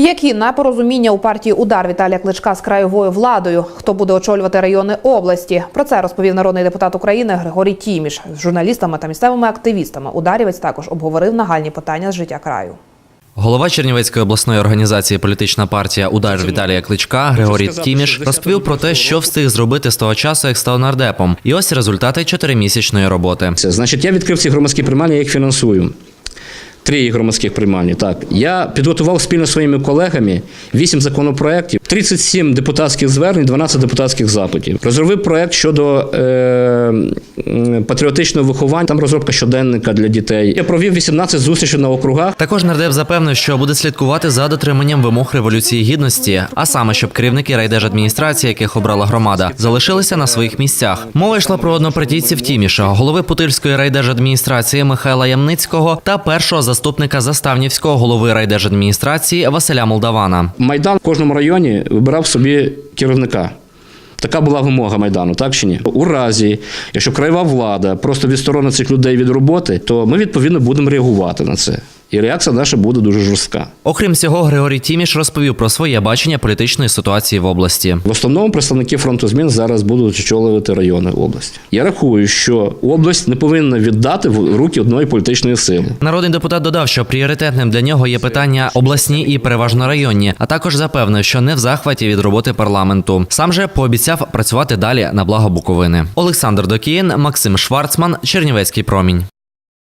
Які непорозуміння у партії удар Віталія Кличка з краєвою владою? Хто буде очолювати райони області? Про це розповів народний депутат України Григорій Тіміш. З журналістами та місцевими активістами ударівець також обговорив нагальні питання з життя краю. Голова Чернівецької обласної організації політична партія Удар Віталія Кличка Григорій Тіміш розповів про те, що встиг зробити з того часу, як став нардепом. І ось результати чотиримісячної роботи. Це значить, я відкрив ці громадські приймальні, я їх фінансую. Три громадських приймальні. Так, я підготував спільно своїми колегами вісім законопроєктів, 37 депутатських звернень, 12 депутатських запитів. Розробив проєкт щодо е, патріотичного виховання, там розробка щоденника для дітей. Я провів 18 зустрічей на округах. Також нардеп запевнив, що буде слідкувати за дотриманням вимог революції гідності, а саме щоб керівники райдержадміністрації, яких обрала громада, залишилися на своїх місцях. Мова йшла про однопартійців Тіміша, голови Путильської райдержадміністрації Михайла Ямницького та першого заступника заставнівського голови райдержадміністрації Василя Молдавана. Майдан в кожному районі вибирав собі керівника. Така була вимога Майдану, так чи ні? У разі, якщо краєва влада просто відсторонить цих людей від роботи, то ми відповідно будемо реагувати на це. І реакція наша буде дуже жорстка. Окрім цього, Григорій Тіміш розповів про своє бачення політичної ситуації в області. В основному представники фронту змін зараз будуть очолювати райони області. Я рахую, що область не повинна віддати в руки одної політичної сили. Народний депутат додав, що пріоритетним для нього є питання обласні і переважно районні, а також запевнив, що не в захваті від роботи парламенту. Сам же пообіцяв працювати далі на благо Буковини. Олександр Докіїн, Максим Шварцман, Чернівецький промінь.